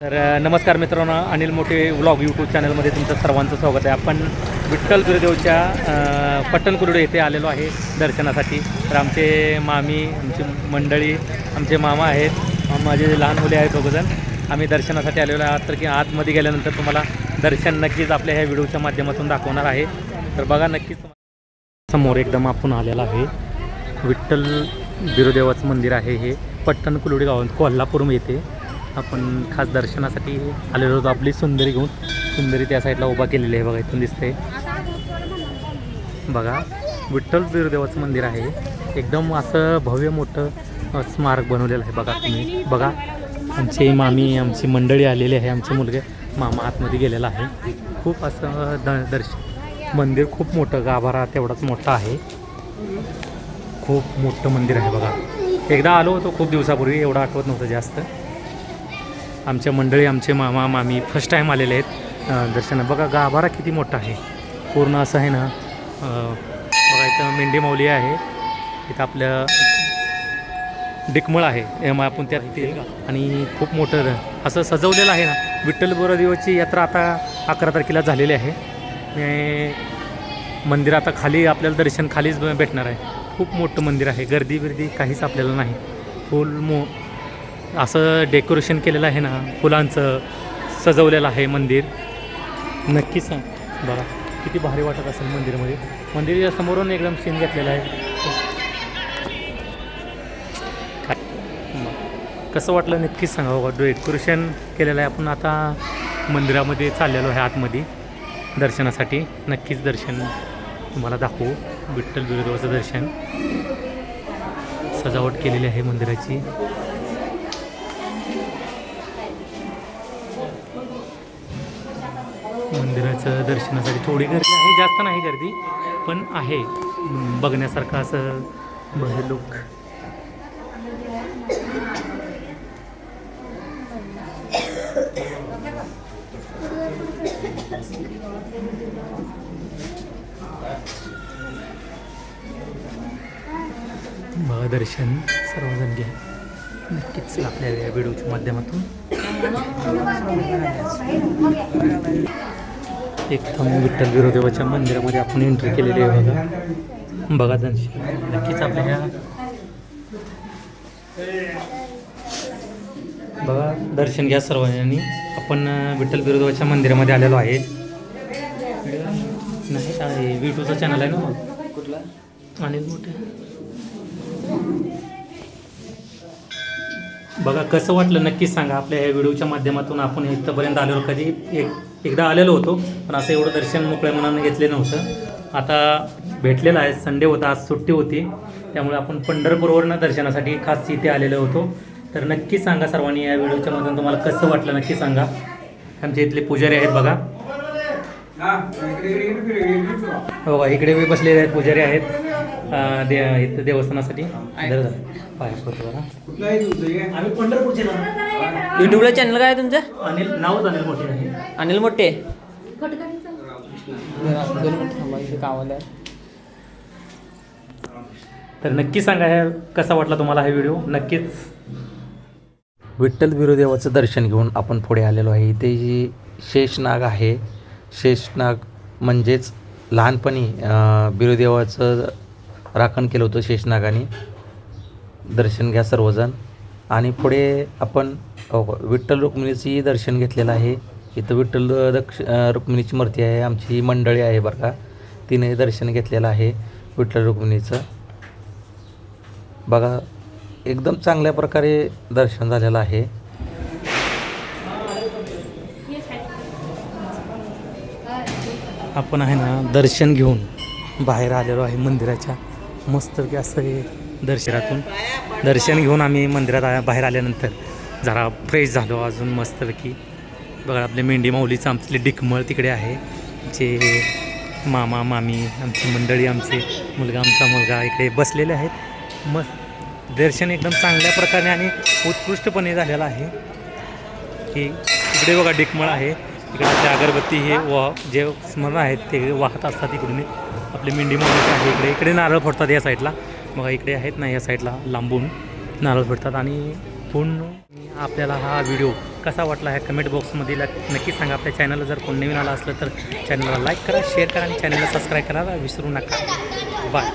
तर नमस्कार मित्रांनो अनिल मोठे व्लॉग यूट्यूब चॅनलमध्ये तुमचं सर्वांचं स्वागत आहे. आपण विठ्ठल गुरुदेवच्या पट्टण कुरुडे येथे आलेलो आहे दर्शनासाठी. तर आमचे मामी आमची मंडळी आमचे मामा आहेत माझे लहान मुले आहेत दोघंजण. आम्ही दर्शनासाठी आलेलो आहात. तर की आतमध्ये गेल्यानंतर तुम्हाला दर्शन नक्कीच आपल्या ह्या व्हिडिओच्या माध्यमातून दाखवणार आहे. तर बघा नक्कीच समोर एकदम आपण आलेला आहे. विठ्ठल गुरुदेवाचं मंदिर आहे हे. पट्टण पट्टणकुलुडी गावात कोल्हापूर येथे. आपण खास दर्शनासाठी आलेलो होतो आपली सुंदरी घेऊन. सुंदरी त्या साईडला उभा केलेली आहे बघा इथून दिसते बघा विठ्ठल बिरुदेवाचं मंदिर आहे. एकदम असं भव्य मोठं स्मारक बनवलेलं आहे बघा तुम्ही. बघा आमची मामी आमची मंडळी आलेली आहे आमचे मुलगे मामा आतमध्ये गेलेला आहे. खूप असं द दर्शन मंदिर खूप मोठं गाभारा तेवढाच मोठा आहे. खूप मोठं मंदिर आहे बघा. एकदा आलो होतो खूप दिवसापूर्वी एवढं आठवत नव्हतं जास्त. आमच्या मंडळी आमचे मामा मामी फर्स्ट टाईम आलेले आहेत. दर्शन दर्शना बघा गाभारा किती मोठा आहे. पूर्ण असं आहे ना बघा इथं मेंढी माऊली आहे. इथं आपलं डिकमळ आहे. एम आपण त्यात तिथे आणि खूप मोठं असं सजवलेलं आहे ना. विठ्ठल बोरादेवाची यात्रा आता अकरा तारखेला झालेली आहे. मंदिर आता खाली आपल्याला दर्शन खालीच भेटणार आहे. खूप मोठं मंदिर आहे. गर्दी बिर्दी काहीच आपल्याला नाही. फुल मो असं डेकोरेशन केलेलं आहे ना फुलांचं सजवलेलं आहे मंदिर. नक्कीच सांग बघा किती भारी वाटत असेल मंदिरमध्ये. मंदिराच्या समोरून एकदम सीन घेतलेला आहे. काय- मग कसं वाटलं नक्कीच सांगा बघा डेकोरेशन केलेलं आहे. आपण आता मंदिरामध्ये चाललेलो आहे आतमध्ये दर्शनासाठी. नक्कीच दर्शन तुम्हाला दाखवू. विठ्ठल बिरुदेवाचं दर्शन. सजावट केलेली आहे मंदिराची. मंदिराचं दर्शनासाठी थोडी गर्दी आहे जास्त नाही गर्दी पण आहे. बघण्यासारखं असं भले लोक. बघा दर्शन सर्वजण घ्या. नक्कीच आपल्या या व्हिडिओच्या माध्यमातून. एकदम विठ्ठल बिरोदेवाच्या मंदिरामध्ये आपण एंट्री केलेली आहे बघा. बघा त्यांची नक्कीच आपल्या बघा दर्शन घ्या सर्वांनी. आपण विठ्ठल बिरोदेवाच्या मंदिरामध्ये आलेलो आहे. नाही का हे चॅनल आहे ना कुठला अनिल मोठे बघा कसं वाटलं नक्कीच सांगा आपल्या या व्हिडिओच्या माध्यमातून आपण इथंपर्यंत आलेलो कधी एक एकदा आलेलो होतो पण असं एवढं दर्शन मोकळ्या मनानं घेतले नव्हतं आता भेटलेलं आहे संडे होता आज सुट्टी होती त्यामुळे आपण पंढरपूरवरनं दर्शनासाठी खास इथे आलेलो होतो तर नक्कीच सांगा सर्वांनी या व्हिडिओच्या मधून तुम्हाला कसं वाटलं नक्की सांगा आमच्या इथले पुजारी आहेत बघा हो बघा इकडे बी बसलेले आहेत पुजारी आहेत दे इथं देवस्थानासाठी. युट्यूबला चॅनल काय आहे तुमचं? अनिल नावच अनिल मोठे आहे. अनिल मोठे. दोन मिनिट थांबा इथे कामाला आहे. तर नक्की सांगा हे कसा वाटला तुम्हाला हा व्हिडिओ नक्कीच. विठ्ठल बिरुदेवाचं दर्शन घेऊन आपण पुढे आलेलो आहे. इथे जी शेषनाग आहे शेषनाग म्हणजेच लहानपणी अं, बिरुदेवाचं राखण केलं होतं शेषनागाने. दर्शन घ्या सर्वजण. आणि पुढे आपण विठ्ठल रुक्मिणीचंही दर्शन घेतलेलं आहे. इथं विठ्ठल दक्ष रुक्मिणीची मूर्ती आहे. आमची मंडळी आहे बरं का. तिने दर्शन घेतलेलं आहे विठ्ठल रुक्मिणीचं. बघा एकदम चांगल्या प्रकारे दर्शन झालेलं आहे. आपण आहे ना दर्शन घेऊन बाहेर आलेलो आहे मंदिराच्या. मस्त असं हे दर्शनातून. दर्शन घेऊन आम्ही मंदिरात आ- बाहेर आल्यानंतर जरा फ्रेश झालो. अजून मस्तपैकी बघा आपले मेंढी माऊलीचं आमचे डिकमळ तिकडे आहे. जे मामा मामी आमची मंडळी आमचे मुलगा आमचा मुलगा इकडे बसलेले आहेत. मस्त दर्शन एकदम चांगल्या प्रकारे आणि उत्कृष्टपणे झालेलं आहे. की इकडे बघा डिकमळ आहे. इकडे आपली अगरबत्ती हे वा जे स्मरण आहेत ते वाहत असतात इकडून. आपले मेंढी माऊलीची आहे इकडे. इकडे नारळ फोडतात या साईडला. बघा इकडे आहेत ना या साईडला लांबून नारळ फोडतात. आणि पूर्ण आपल्याला हा व्हिडिओ कसा वाटला ह्या कमेंट बॉक्समध्ये नक्की सांगा. आपल्या चॅनलला जर कोण नवीन आला असलं तर चॅनलला लाईक करा शेअर करा आणि चॅनलला सबस्क्राईब करायला विसरू नका. बाय